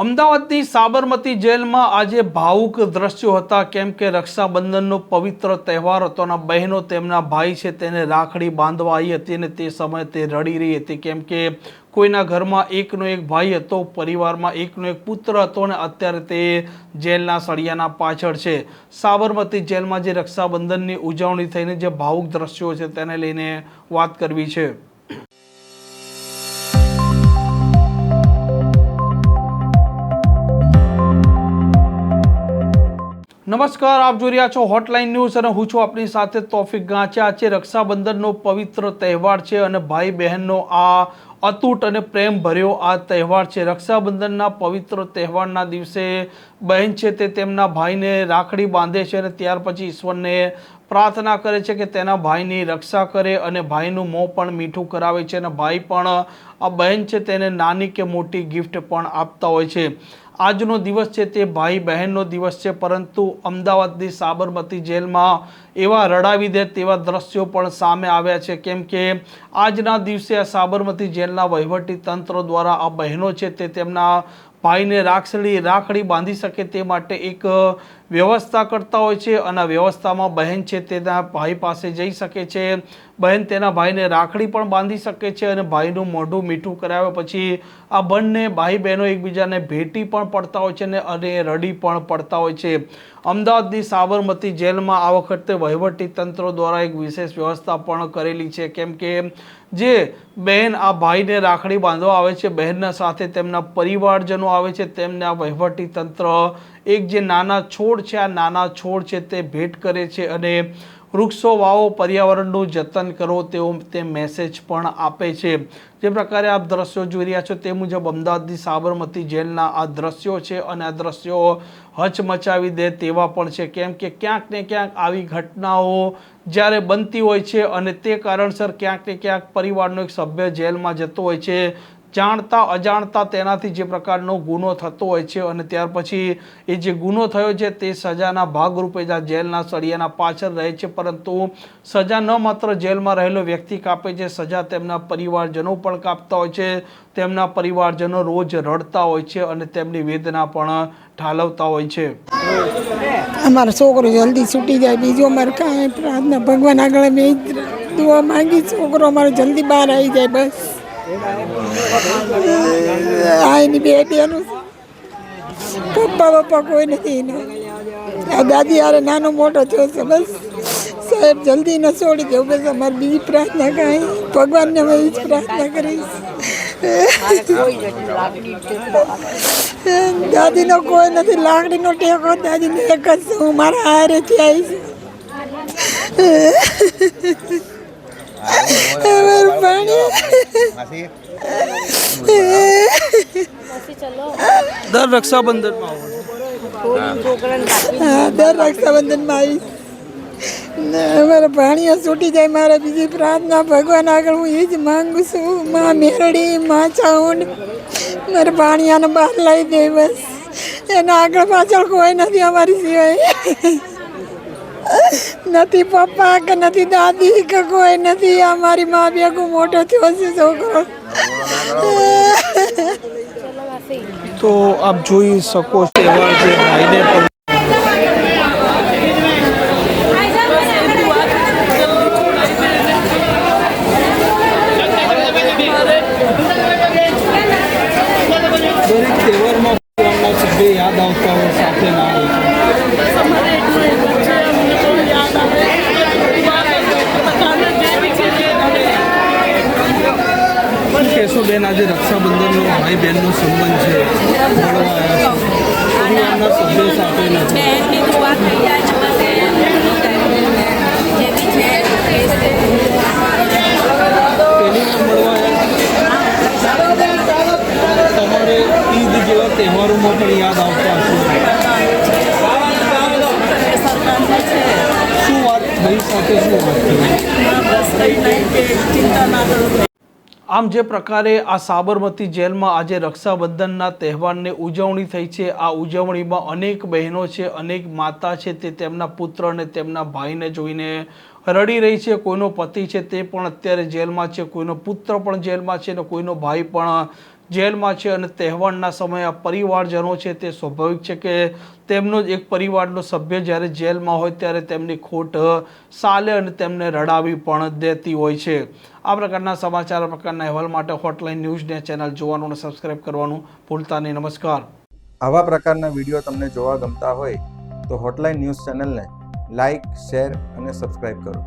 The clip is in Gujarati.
અમદાવાદની સાબરમતી જેલમાં આજે ભાવુક દ્રશ્યો હતા. કેમ કે રક્ષાબંધનનો પવિત્ર તહેવાર હતો અને બહેનો તેમના ભાઈ છે તેને રાખડી બાંધવા આવી હતી અને તે સમયે તે રડી રહી હતી. કેમ કે કોઈના ઘરમાં એકનો એક ભાઈ હતો, પરિવારમાં એકનો એક પુત્ર હતો અને અત્યારે તે જેલના સળિયાના પાછળ છે. સાબરમતી જેલમાં જે રક્ષાબંધનની ઉજવણી થઈને જે ભાવુક દ્રશ્યો છે તેને લઈને વાત કરવી છે. નમસ્કાર, આપ જોઈ રહ્યા છો હોટલાઇન ન્યૂઝ અને હું છું આપની સાથે તોફિક ગાંચા છે રક્ષાબંધનનો પવિત્ર તહેવાર છે અને ભાઈ બહેનનો આ અતૂટ અને પ્રેમ ભર્યો આ તહેવાર છે. રક્ષાબંધનના પવિત્ર તહેવારના દિવસે બહેન છે તે તેમના ભાઈને રાખડી બાંધે છે અને ત્યાર પછી ઈશ્વરને પ્રાર્થના કરે છે કે તેના ભાઈની રક્ષા કરે અને ભાઈનું મોં પણ મીઠું કરાવે છે અને ભાઈ પણ આ બહેન છે તેને નાની કે મોટી ગિફ્ટ પણ આપતા હોય છે. આજનો દિવસ છે તે ભાઈ બહેનનો દિવસ છે, પરંતુ અમદાવાદની સાબરમતી જેલમાં એવા રડાવી દે તેવા દ્રશ્યો પણ સામે આવ્યા છે. કેમ કે આજના દિવસે આ સાબરમતી જેલના વહીવટી તંત્ર દ્વારા આ બહેનો છે તે તેમના ભાઈને રાખડી રાખડી બાંધી શકે તે માટે એક વ્યવસ્થા કરતા હોય છે અને વ્યવસ્થામાં બહેન છે તેના ભાઈ પાસે જઈ શકે છે. બહેન તેના ભાઈને રાખડી પણ બાંધી શકે છે અને ભાઈનું મોઢું મીઠું કરાવ્યા પછી આ બંને ભાઈ બહેનો એકબીજાને ભેટી પણ પડતા હોય છે ને અને રડી પણ પડતા હોય છે. અમદાવાદની સાબરમતી જેલમાં આ વખતે વહીવટી તંત્ર દ્વારા એક વિશેષ વ્યવસ્થા પણ કરેલી છે. કેમ કે જે બહેન આ ભાઈને રાખડી બાંધવા આવે છે, બહેનના સાથે તેમના પરિવારજનો આવે છે, તેમને આ વહીવટી તંત્ર એક જે નાના છોડ છે, આ નાના છોડ છે તે ભેટ કરે છે અને વૃક્ષો વાવો પર્યાવરણનું જતન કરો તેવો તે મેસેજ પણ આપે છે. જે પ્રકારે આપ દ્રશ્યો જોઈ રહ્યા છો તે મુજબ અમદાવાદની સાબરમતી જેલના આ દ્રશ્યો છે અને આ દ્રશ્યો હચમચાવી દે તેવા પણ છે. કેમ કે ક્યાંક ને ક્યાંક આવી ઘટનાઓ જ્યારે બનતી હોય છે અને તે કારણસર ક્યાંક ને ક્યાંક પરિવારનો એક સભ્ય જેલમાં જતો હોય છે. જાણતા, અજાણતા તેનાથી જે પ્રકારનો ગુનો થતો હોય છે અને ત્યાર પછી એ જે ગુનો થયો છે તે સજાના ભાગરૂપે જ આ જેલના સળિયાના પાછળ રહે છે. પરંતુ સજા ન માત્ર જેલમાં રહેલો વ્યક્તિ કાપે છે, સજા તેમના પરિવારજનો પણ કાપતા હોય છે. તેમના પરિવારજનો રોજ રડતા હોય છે અને તેમની વેદના પણ ઠાલવતા હોય છે. અમારો છોકરો જલ્દી છૂટી જાય, બીજો અમારે કાંઈ પ્રાર્થના, ભગવાન આગળ મેં દુઆ માંગી, છોકરો અમારો જલ્દી બહાર આવી જાય બસ. આ એની બે બેનું પપ્પા પપ્પા કોઈ નથી આ દાદી યારે નાનો મોટો થયો છે, બસ. સાહેબ, જલ્દી ન છોડી દો બસ અમારી બીજી પ્રાર્થના કાંઈ ભગવાનને હું એ જ પ્રાર્થના કરીશ દાદીનો કોઈ નથી, લાકડીનો ટેકો, દાદીને એક જ. હું મારા હારેથી આવીશ. દર હા દર રક્ષાબંધનમાં આવીશ ને અમારા ભાણીઓ છૂટી જાય મારે બીજી પ્રાર્થના ભગવાન આગળ હું એ જ માંગુ છું. માં મેરડી માં ચાઉંડ. મારા ભાણિયાને બહાર લઈ દે બસ. એના આગળ પાછળ કોઈ નથી અમારી સિવાય. નથી પપ્પા કે નથી દાદી કે કોઈ નથી. અમારી મા બેગું મોટો થયો છે છોકરો. તો આપ જોઈ શકો છો એવા જે ભાઈને પણ દરેક તહેવારમાં પરિવારના સભ્ય યાદ આવતા હોય સાથે ના હોય શું કહેશો બેન આજે રક્ષાબંધનનો ભાઈ બહેનનો સંબંધ છે. પરિવારના સભ્યો સાથે નથી. બહેનની દુઆ થઈ જાય છે તમારે ઈદ જેવા તહેવારોમાં પણ યાદ આવતા હશે. શું વાત ભાઈ સાથે શું વાત કરી. આમ જે પ્રકારે આ સાબરમતી જેલમાં આજે રક્ષાબંધનના તહેવારની ઉજવણી થઈ છે, આ ઉજવણીમાં અનેક બહેનો છે, અનેક માતા છે, તે તેમના પુત્ર અને તેમના ભાઈને જોઈને રડી રહી છે. કોઈનો પતિ છે તે પણ અત્યારે જેલમાં છે, કોઈનો પુત્ર પણ જેલમાં છે અને કોઈનો ભાઈ પણ જેલમાં છે અને તહેવારના સમયે આ પરિવારજનો છે તે સ્વાભાવિક છે કે તેમનો જ એક પરિવારનો સભ્ય જ્યારે જેલમાં હોય ત્યારે તેમની ખોટ સાલે અને તેમને રડાવી પણ દેતી હોય છે. આ પ્રકારના સમાચાર પ્રકારના અહેવાલ માટે હોટલાઇન ન્યૂઝને ચેનલ જોવાનું અને સબસ્ક્રાઇબ કરવાનું ભૂલતા નહીં. નમસ્કાર. આવા પ્રકારના વીડિયો તમને જોવા ગમતા હોય તો હોટલાઇન ન્યૂઝ ચેનલને લાઇક શેર અને સબસ્ક્રાઇબ કરો.